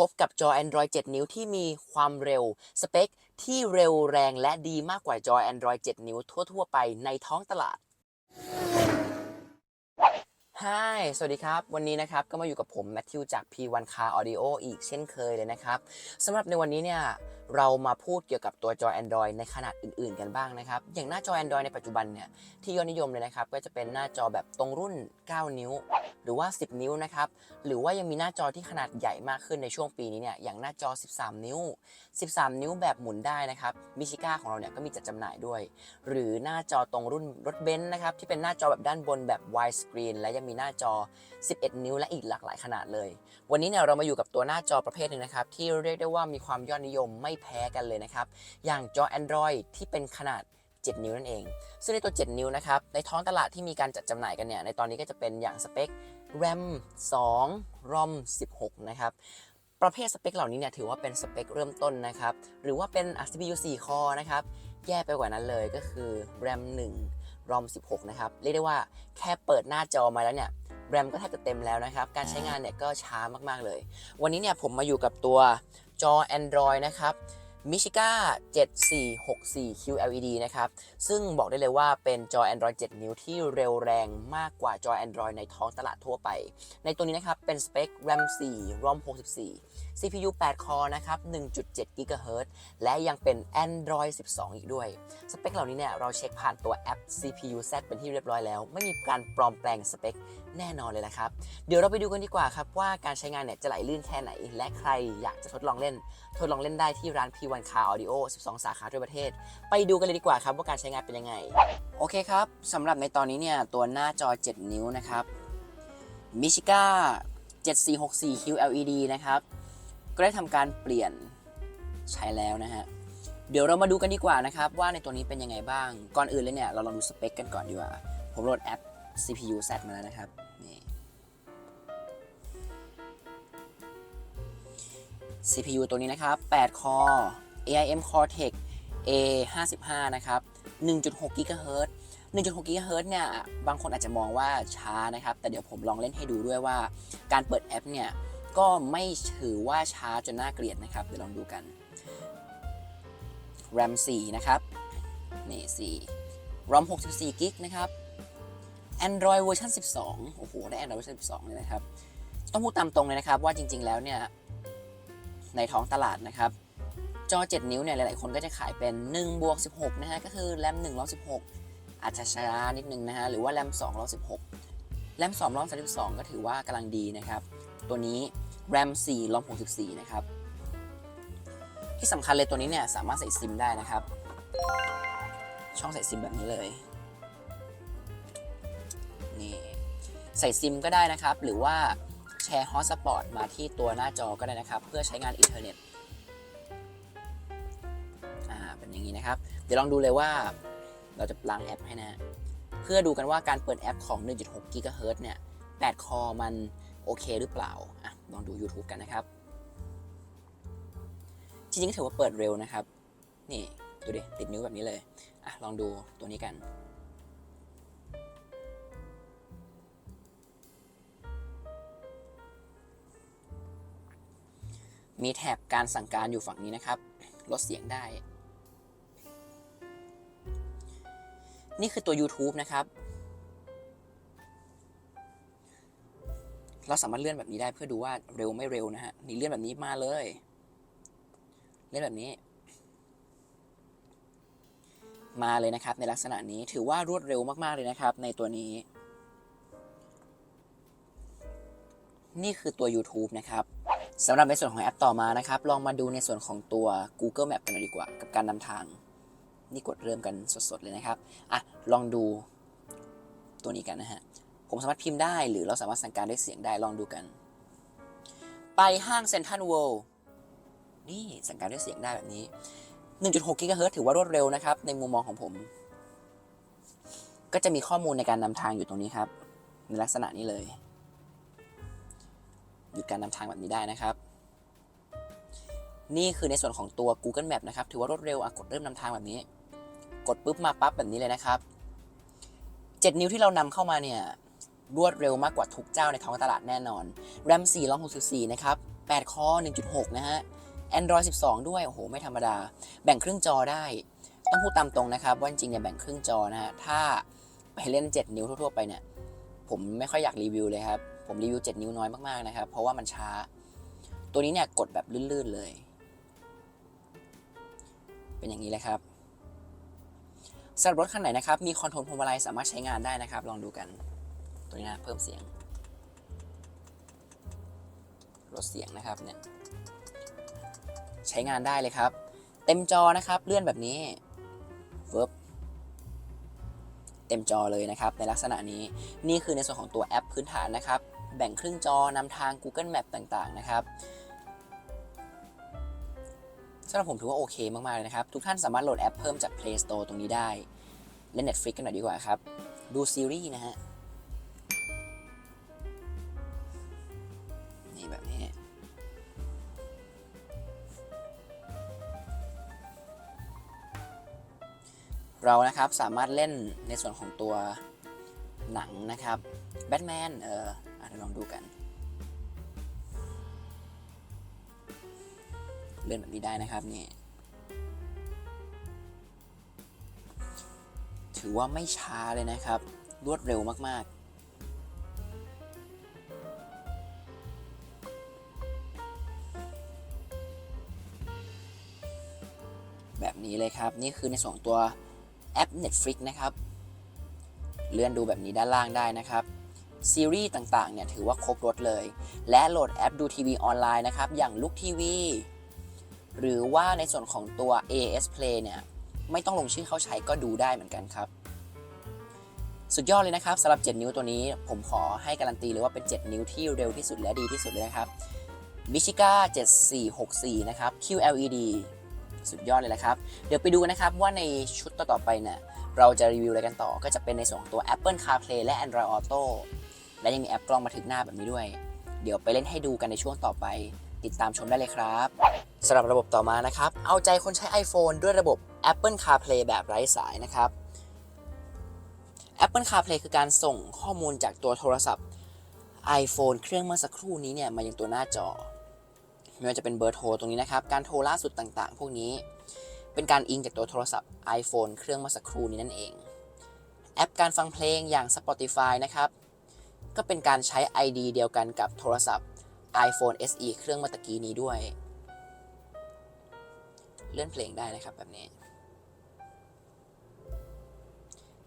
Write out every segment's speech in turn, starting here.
พบกับจอ Android 7 นิ้วที่มีความเร็ว สเปค ที่เร็วแรงและดีมากกว่าจอ Android 7 นิ้วทั่ว ๆ ไปในท้องตลาด Hi สวัสดีครับ วันนี้นะครับ ก็มาอยู่กับผม แมทธิวจาก P1 Car Audio อีกเช่นเคยเลยนะครับสำหรับในวันนี้เนี่ย เรามาพูดเกี่ยวกับตัวจอ Android ในขนาดอื่นๆ กันบ้างนะครับ อย่างหน้าจอ Android ในปัจจุบันเนี่ยที่ยอดนิยมเลยนะครับ ก็จะเป็นหน้าจอแบบตรงรุ่น 9 นิ้ว หรือว่า 10 นิ้วนะครับ หรือว่ายังมีหน้าจอที่ขนาดใหญ่มากขึ้นในช่วงปีนี้เนี่ยอย่างหน้าจอ 13 นิ้ว 13 นิ้วแบบหมุนได้นะครับมิชิก้าของเราเนี่ยก็มีจัดจำหน่ายด้วย หรือหน้าจอตรงรุ่นรถเบนซ์นะครับที่เป็นหน้าจอแบบด้านบนแบบ wide screen และยังมีหน้าจอ 11 นิ้ว และอีกหลากหลายขนาดเลย วันนี้เนี่ยเรามาอยู่กับตัวหน้าจอประเภทหนึ่งนะครับที่เรียกได้ว่ามีความยอดนิยมไม่แพ้กันเลยนะครับ อย่างจอ Android ที่เป็นขนาด 7 นิ้วนั่นเอง ซึ่งในตัว 7 นิ้วนะครับ ในท้องตลาดที่มีการจัดจำหน่ายกันเนี่ย ในตอนนี้ก็จะเป็นอย่างสเปค RAM 2 ROM 16 นะครับ ประเภทสเปคเหล่านี้เนี่ยถือว่าเป็นสเปคเริ่มต้นนะครับ หรือว่าเป็น CPU 4คอนะครับ แย่ไปกว่านั้นเลยก็คือ RAM 1 ROM 16 นะครับ เรียกได้ว่าแค่เปิดหน้าจอมาแล้วเนี่ยแรมก็แทบจะเต็มแล้วนะครับ การใช้งานเนี่ยก็ช้ามากๆเลย วันนี้เนี่ยผมมาอยู่กับตัวจอ Android นะครับ Michiga 7464 QLED นะครับ ซึ่งบอกได้เลยว่าเป็นจอ Android 7 นิ้วที่เร็วแรงมากกว่าจอ Android ในท้องตลาดทั่วไป ในตัวนี้นะครับ เป็นสเปค RAM 4 ROM 64 CPU 8 คอนะครับ 1.7 GHz และยังเป็น Android 12 อีกด้วย สเปคเหล่านี้เนี่ย เราเช็คผ่านตัวแอป CPU Z เป็นที่เรียบร้อยแล้ว ไม่มีการปลอมแปลงสเปคแน่นอนเลยนะครับ เดี๋ยวเราไปดูกันดีกว่าครับว่าการใช้งานเนี่ยจะไหลลื่นแค่ไหน และใครอยากจะทดลองเล่น ทดลองเล่นได้ที่ร้าน P1 Car Audio 12 สาขาทั่วประเทศ ไปดูกันเลยดีกว่าครับว่าการใช้งานเป็นยังไง โอเคครับสำหรับในตอนนี้เนี่ยตัวหน้าจอ 7 นิ้วนะครับ Michiga 7464 QLED นะครับ ก็ได้ทำการเปลี่ยนใช้แล้วนะฮะเดี๋ยวเรามาดูกันดีกว่านะครับ ว่าในตัวนี้เป็นยังไงบ้าง ก่อนอื่นเลยเนี่ย เราลองดูสเปคกันก่อนดีกว่า ผมโหลดแอป CPU Z มาแล้วนะครับ CPU ตัวนี้นะครับ 8 คอ AIM Cortex A55 นะครับ 1.6 GHz 1.6 GHz เนี่ย บางคนอาจจะมองว่าช้านะครับ แต่เดี๋ยวผมลองเล่นให้ดูด้วยว่า การเปิดแอปเนี่ย ก็ไม่ถือว่าช้าจนน่าเกลียดนะครับ เดี๋ยวลองดูกัน RAM 4 นะครับ นี่ 4 ROM 64 g b นะครับ Android เวอร์ชัน12 โอ้โห ได้ Android เวอร์ชัน12 เลยนะครับ ต้องพูดตามตรงเลยนะครับว่าจริง ๆ แล้วเนี่ย ในท้องตลาดนะครับ จอ 7 นิ้วเนี่ยหลายๆคนก็จะขายเป็น1บวก16นะฮะก็คือ RAM 1 116 อาจจะช้านิดนึงนะฮะหรือว่า RAM 2 116 RAM 2 132 ก็ถือว่ากำลังดีนะครับ ตัวนี้ RAM 4 ROM 64 นะครับ ที่สำคัญเลยตัวนี้เนี่ยสามารถใส่ซิมได้นะครับ ช่องใส่ซิมแบบนี้เลยนี่ใส่ซิมก็ได้นะครับ หรือว่า แชร์ฮอตสปอตมาที่ตัวหน้าจอก็ได้นะครับ เพื่อใช้งานอินเทอร์เน็ตอ่าเป็นอย่างนี้นะครับ เดี๋ยวลองดูเลยว่าเราจะล้างแอปให้นะ เพื่อดูกันว่าการเปิดแอปของ 1.6 GHz เนี่ย 8 คอมันโอเคหรือเปล่าอะลองดู YouTube กันนะครับ จริงๆถือว่าเปิดเร็วนะครับ นี่ ดูดิ ติดนิ้วแบบนี้เลยอะลองดูตัวนี้กัน มีแท็บการสั่งการอยู่ฝั่งนี้นะครับ ลดเสียงได้ นี่คือตัว YouTube นะครับ เราสามารถเลื่อนแบบนี้ได้เพื่อดูว่าเร็วไม่เร็วนะฮะ นี่เลื่อนแบบนี้มาเลย เลื่อนแบบนี้ มาเลยนะครับ ในลักษณะนี้ถือว่ารวดเร็วมาก ๆ เลยนะครับ ในตัวนี้ นี่คือตัว YouTube นะครับ สำหรับในส่วนของแอปต่อมานะครับ ลองมาดูในส่วนของตัว Google Map กันดีกว่า กับการนำทาง นี่กดเริ่มกันสดๆเลยนะครับ อะ ลองดูตัวนี้กันนะฮะ ผมสามารถพิมพ์ได้หรือเราสามารถสั่งการด้วยเสียงได้ลองดูกัน ไปห้างเซ็นทรัลเวิลด์นี่สั่งการด้วยเสียงได้แบบนี้ 1.6กิกะเฮิรตซ์ถือว่ารวดเร็วนะครับ ในมุมมองของผม ก็จะมีข้อมูลในการนำทางอยู่ตรงนี้ครับ ในลักษณะนี้เลย หยุดการนำทางแบบนี้ได้นะครับ นี่คือในส่วนของตัว Google Map นะครับ ถือว่ารวดเร็วอะกดเริ่มนำทางแบบนี้ กดปุ๊บมาปั๊บแบบนี้เลยนะครับ 7 นิ้วที่เรานำเข้ามาเนี่ยรวดเร็วมากกว่าทุกเจ้าในท้องตลาดแน่นอน RAM 4 64 นะครับ 8 คอ 1.6 นะฮะ Android 12 ด้วย โอ้โห ไม่ธรรมดา แบ่งครึ่งจอได้ ต้องพูดตามตรงนะครับ ว่าจริงเนี่ยแบ่งครึ่งจอนะฮะ ถ้าไปเล่น 7 นิ้วทั่วๆ ไปเนี่ย ผมไม่ค่อยอยากรีวิวเลยครับ ผมรีวิว 7 นิ้วน้อยมากๆนะครับ เพราะว่ามันช้า ตัวนี้เนี่ยกดแบบลื่นๆเลย เป็นอย่างนี้เลยครับสำหรับรถคันไหนนะครับ มีคอนโทรลพวงมาลัยสามารถใช้งานได้นะครับ ลองดูกัน ตัวนี้นะเพิ่มเสียง ลดเสียงนะครับเนี่ย ใช้งานได้เลยครับ เต็มจอนะครับ เลื่อนแบบนี้เวิร์บเต็มจอเลยนะครับในลักษณะนี้นี่คือในส่วนของตัวแอปพื้นฐานนะครับ แบ่งครึ่งจอนำทาง Google Map ต่างๆ นะครับสำหรับผมถือว่าโอเคมากๆเลยนะครับ ทุกท่านสามารถโหลดแอปเพิ่มจาก Play Store ตรงนี้ได้ เล่น Netflix กันหน่อยดีกว่าครับ ดูซีรีส์นะฮะ นี่แบบนี้ เรานะครับสามารถเล่นในส่วนของตัวหนังนะครับแบทแมนเอออะ เดี๋ยวลองดูกัน เลื่อนแบบนี้ได้นะครับนี่ถือว่าไม่ช้าเลยนะครับ รวดเร็วมาก ๆแบบนี้เลยครับ นี่คือในส่วนของตัวแอป Netflix นะครับ เลื่อนดูแบบนี้ด้านล่างได้นะครับ ซีรีส์ต่างๆเนี่ยถือว่าครบรถเลย และโหลดแอปดูทีวีออนไลน์นะครับ อย่างลุกทีวีหรือว่าในส่วนของตัว AS Play เนี่ยไม่ต้องลงชื่อเข้าใช้ก็ดูได้เหมือนกันครับ สุดยอดเลยนะครับสำหรับ 7 นิ้วตัวนี้ ผมขอให้การันตีเลยว่าเป็น 7 นิ้วที่เร็วที่สุดและดีที่สุดเลยนะครับ m i c h i g a 7464 นะครับ QLED สุดยอดเลยละครับ เดี๋ยวไปดูนนะครับว่าในชุดต่อๆไปเนี่ยเราจะรีวิวอะไรกันต่อก็จะเป็นในส่วนของตัว Apple CarPlay และ Android Auto และยังมีแอปกล้องมาถึงหน้าแบบนี้ด้วย เดี๋ยวไปเล่นให้ดูกันในช่วงต่อไป ติดตามชมได้เลยครับสำหรับระบบต่อมานะครับ เอาใจคนใช้ iPhone ด้วยระบบ Apple CarPlay แบบไร้สายนะครับ Apple CarPlay คือการส่งข้อมูลจากตัวโทรศัพท์ iPhone เครื่องเมื่อสักครู่นี้เนี่ยมายังตัวหน้าจอ ไม่ว่าจะเป็นเบอร์โทรตรงนี้นะครับ การโทรล่าสุดต่างๆ พวกนี้ เป็นการอิงจากตัวโทรศัพท์ iPhone เครื่องเมื่อสักครู่นี้นั่นเอง แอปการฟังเพลงอย่าง Spotify นะครับ ก็เป็นการใช้ ID เดียวกันกับโทรศัพท์ iPhone SE เครื่องเมื่อตะกี้นี้ด้วย เลื่อนเพลงได้นะครับแบบนี้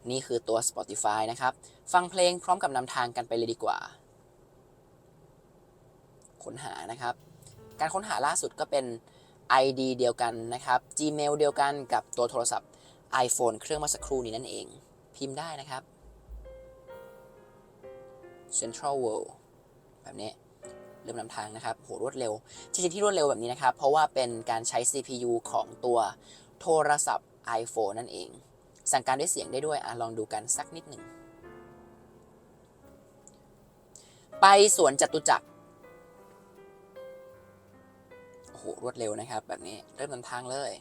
นี่คือตัว Spotify นะครับ ฟังเพลงพร้อมกับนำทางกันไปเลยดีกว่า ค้นหานะครับ การค้นหาล่าสุดก็เป็น ID เดียวกันนะครับ Gmail เดียวกันกับตัวโทรศัพท์ iPhone เครื่องเมื่อสักครู่นี้นั่นเอง พิมพ์ได้นะครับ Central World แบบนี้เริ่มนำทางนะครับโหรวดเร็วจริงๆที่รวดเร็วแบบนี้นะครับ เพราะว่าเป็นการใช้ CPU ของตัวโทรศัพท์ iPhone นั่นเอง สั่งการด้วยเสียงได้ด้วยอะลองดูกันสักนิดหนึ่ง ไปสวนจตุจักรโอ้โหรวดเร็วนะครับ แบบนี้เริ่มนำทางเลย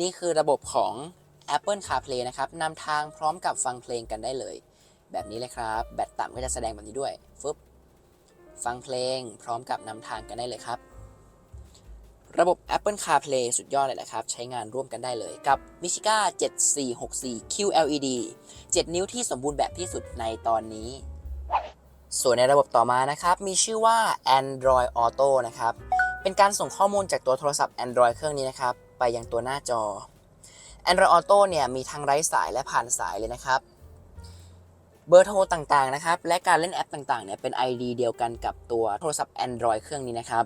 นี่คือระบบของ Apple CarPlay นะครับนำทางพร้อมกับฟังเพลงกันได้เลย แบบนี้เลยครับ แบตต่ำก็จะแสดงแบบนี้ด้วยฟึบฟังเพลงพร้อมกับนำทางกันได้เลยครับ ระบบ Apple CarPlay สุดยอดเลยแหละครับ ใช้งานร่วมกันได้เลยกับ m i c h i g a 7464 QLED 7 นิ้วที่สมบูรณ์แบบที่สุดในตอนนี้ ส่วนในระบบต่อมานะครับ มีชื่อว่า Android Auto นะครับ เป็นการส่งข้อมูลจากตัวโทรศัพท์ Android เครื่องนี้นะครับ ไปยังตัวหน้าจอ Android Auto เนี่ยมีทั้งไร้สายและผ่านสายเลยนะครับ เบอร์โทรต่างๆนะครับ และการเล่นแอปต่างๆเนี่ยเป็น ID เดียวกันกับตัวโทรศัพท์ Android เครื่องนี้นะครับ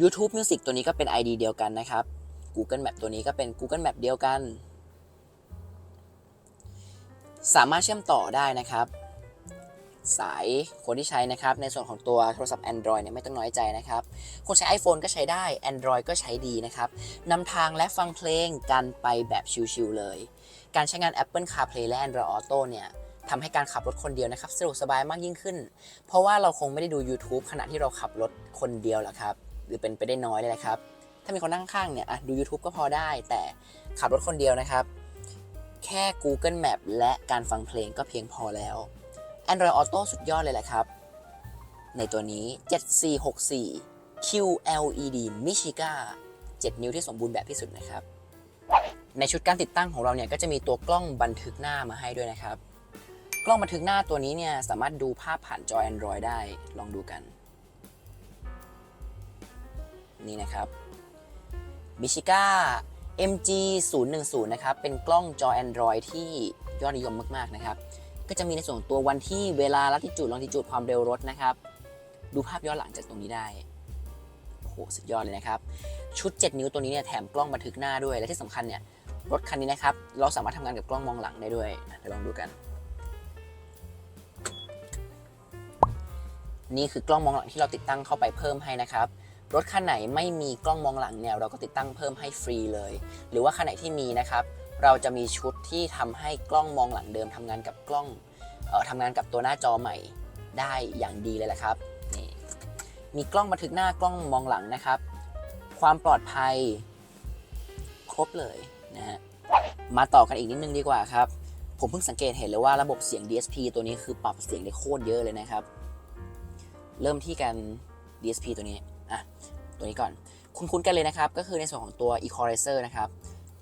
YouTube Music ตัวนี้ก็เป็น ID เดียวกันนะครับ Google Map ตัวนี้ก็เป็น Google Map เดียวกัน สามารถเชื่อมต่อได้นะครับ สายคนที่ใช้นะครับ ในส่วนของตัวโทรศัพท์ Android เนี่ยไม่ต้องน้อยใจนะครับ คนใช้ iPhone ก็ใช้ได้ Android ก็ใช้ดีนะครับนำทางและฟังเพลงกันไปแบบชิลๆเลย การใช้งาน Apple CarPlay และ Android Auto เนี่ยทำให้การขับรถคนเดียวนะครับสะดวกสบายมากยิ่งขึ้น เพราะว่าเราคงไม่ได้ดู YouTube ขณะที่เราขับรถคนเดียวหรอกครับหรือเป็นไปได้น้อยเลยนะครับ ถ้ามีคนนั่งข้างเนี่ยอะดู YouTube ก็พอได้ แต่ขับรถคนเดียวนะครับ แค่ Google Map และการฟังเพลงก็เพียงพอแล้ว Android Auto สุดยอดเลยแหละครับ ในตัวนี้ 7464 QLED Michiga 7 นิ้วที่สมบูรณ์แบบที่สุดนะครับ ในชุดการติดตั้งของเราเนี่ยก็จะมีตัวกล้องบันทึกหน้ามาให้ด้วยนะครับ กล้องบันทึกหน้าตัวนี้เนี่ยสามารถดูภาพผ่านจอ Android ได้ลองดูกัน นี่นะครับ Michiga MG 0 1 0นะครับเป็นกล้องจอ Android ที่ยอดนิยมมาก ๆ นะครับ ก็จะมีในส่วนตัววันที่เวลาลัติจูดลองติจูดความเร็วรถนะครับ ดูภาพย้อนหลังจากตรงนี้ได้โอ้โหสุดยอดเลยนะครับ ชุด 7 นิ้วตัวนี้เนี่ยแถมกล้องบันทึกหน้าด้วยและที่สำคัญเนี่ยรถคันนี้นะครับ เราสามารถทำงานกับกล้องมองหลังได้ด้วยอะเดี๋ยวลองดูกัน นี่คือกล้องมองหลังที่เราติดตั้งเข้าไปเพิ่มให้นะครับรถคันไหนไม่มีกล้องมองหลังเนี่ยเราก็ติดตั้งเพิ่มให้ฟรีเลย หรือว่าคันไหนที่มีนะครับ เราจะมีชุดที่ทำให้กล้องมองหลังเดิมทำงานกับกล้องออทำงานกับตัวหน้าจอใหม่ได้อย่างดีเลยละครับนี่มีกล้องบันทึกหน้ากล้องมองหลังนะครับ ความปลอดภัยครบเลยนะฮะมาต่อกันอีกนิดนึงดีกว่าครับ ผมเพิ่งสังเกตเห็นเลยว่าระบบเสียง DSP ตัวนี้คือปรับเสียงได้โคตรเยอะเลยนะครับ เริ่มที่การ DSP ตัวนี้อะตัวนี้ก่อน คุ้นๆกันเลยนะครับ ก็คือในส่วนของตัว Equalizer นะครับ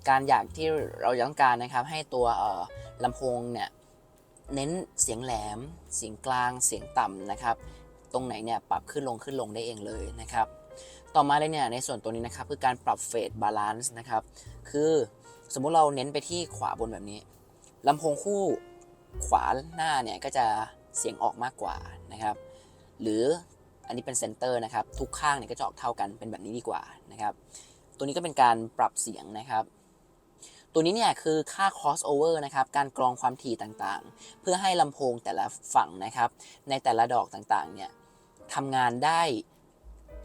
การอยากที่เราต้องการนะครับ ให้ตัวลำโพงเนี่ยเน้นเสียงแหลม เสียงกลาง เสียงต่ำนะครับ ตรงไหนเนี่ยปรับขึ้นลงขึ้นลงได้เองเลยนะครับ ต่อมาเลยเนี่ยในส่วนตัวนี้นะครับคือการปรับเฟสบาลานซ์นะครับ คือสมมุติเราเน้นไปที่ขวาบนแบบนี้ลำโพงคู่ขวาหน้าเนี่ยก็จะเสียงออกมากกว่านะครับ หรืออันนี้เป็นเซนเตอร์นะครับ ทุกข้างเนี่ยก็จะออกเท่ากันเป็นแบบนี้ดีกว่านะครับ ตัวนี้ก็เป็นการปรับเสียงนะครับ ตัวนี้เนี่ยคือค่า crossover นะครับ การกรองความถี่ต่างๆ เพื่อให้ลำโพงแต่ละฝั่งนะครับ ในแต่ละดอกต่างๆ เนี่ยทำงานได้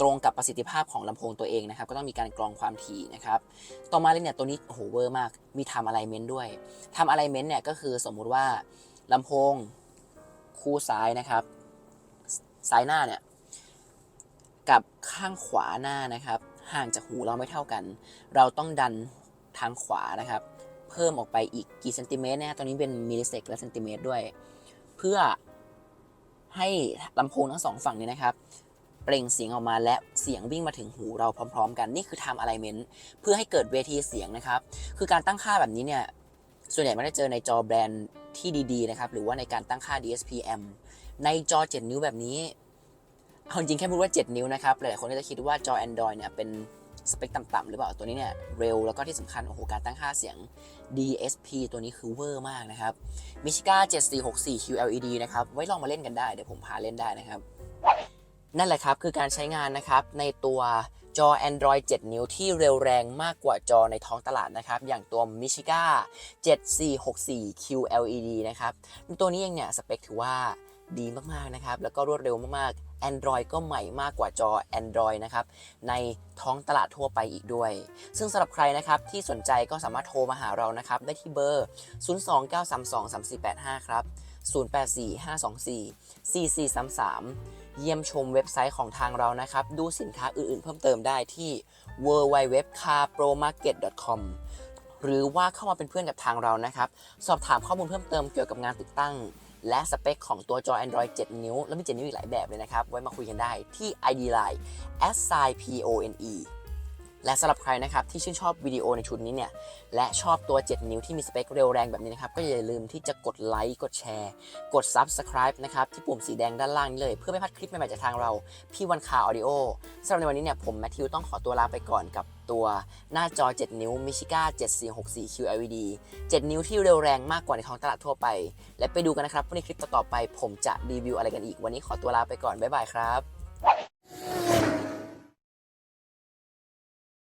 ตรงกับประสิทธิภาพของลำโพงตัวเองนะครับ ก็ต้องมีการกรองความถี่นะครับ ต่อมาเลยเนี่ยตัวนี้โหเวอร์มาก มีทำ alignment ด้วยทำ alignment เนี่ยก็คือสมมุติว่าลำโพงคู่ซ้ายนะครับ ซ้ายหน้าเนี่ยกับข้างขวาหน้านะครับ ห่างจากหูเราไม่เท่ากัน เราต้องดัน ทางขวานะครับ เพิ่มออกไปอีกกี่เซนติเมตรนะตอนนี้เป็นมิลลิเซกและเซนติเมตรด้วย เพื่อให้ลำโพงทั้งสองฝั่งนี้นะครับ เปล่งเสียงออกมาและเสียงวิ่งมาถึงหูเราพร้อม ๆ กันนี่คือทำ alignment เพื่อให้เกิดเวทีเสียงนะครับ คือการตั้งค่าแบบนี้เนี่ยส่วนใหญ่ไม่ได้เจอในจอแบรนด์ที่ดีๆนะครับหรือว่าในการตั้งค่า DSP M ในจอ 7 นิ้วแบบนี้เอาจริงแค่พูดว่า 7 นิ้วนะครับหลายๆคนก็จะคิดว่าจอ Android เนี่ยเป็น สเปคต่ำๆหรือเปล่าตัวนี้เนี่ยเร็วแล้วก็ที่สำคัญโอ้โหการตั้งค่าเสียง DSP ตัวนี้คือเวอร์มากนะครับ Michiga 7464 QLED นะครับ ไว้ลองมาเล่นกันได้ เดี๋ยวผมพาเล่นได้นะครับ นั่นแหละครับคือการใช้งานนะครับในตัวจอ Android 7 นิ้วที่เร็วแรงมากกว่าจอในท้องตลาดนะครับ อย่างตัว Michiga 7464 QLED นะครับ ตัวนี้เองเนี่ยสเปคถือว่า ดีมากๆนะครับ แล้วก็รวดเร็วมากๆ Android ก็ใหม่มากกว่าจอ Android นะครับ ในท้องตลาดทั่วไปอีกด้วย ซึ่งสำหรับใครนะครับที่สนใจก็สามารถโทรมาหาเรานะครับ ได้ที่เบอร์ 029323485 ครับ 0845244433 เยี่ยมชมเว็บไซต์ของทางเรานะครับ ดูสินค้าอื่นๆ เพิ่มเติมได้ที่ www.carpromarket.com หรือว่าเข้ามาเป็นเพื่อนกับทางเรานะครับ สอบถามข้อมูลเพิ่มเติมเกี่ยวกับงานติดตั้ง และสเปคของตัวจอ Android 7 นิ้ว แล้วมี 7 นิ้วอีกหลายแบบเลยนะครับ ไว้มาคุยกันได้ที่ ID Line s i p o n e และสำหรับใครนะครับที่ชื่นชอบวิดีโอในชุดนี้เนี่ยและชอบตัว 7 นิ้วที่มีสเปคเร็วแรงแบบนี้นะครับก็อย่าลืมที่จะกดไลค์กดแชร์ กด Subscribe นะครับที่ปุ่มสีแดงด้านล่างนี้เลย เพื่อไม่พลาดคลิปใหม่ๆจากทางเรา พี่วันคาออดิโอสำหรับในวันนี้เนี่ยผมแมทธิวต้องขอตัวลาไปก่อนกับตัวหน้าจอ 7 นิ้ว Michiga 7464 QLED 7 นิ้วที่เร็วแรงมากกว่าในท้องตลาดทั่วไป และไปดูกันนะครับว่าในคลิปต่อๆไป ผมจะรีวิวอะไรกันอีก วันนี้ขอตัวลาไปก่อน บ๊ายบายครับ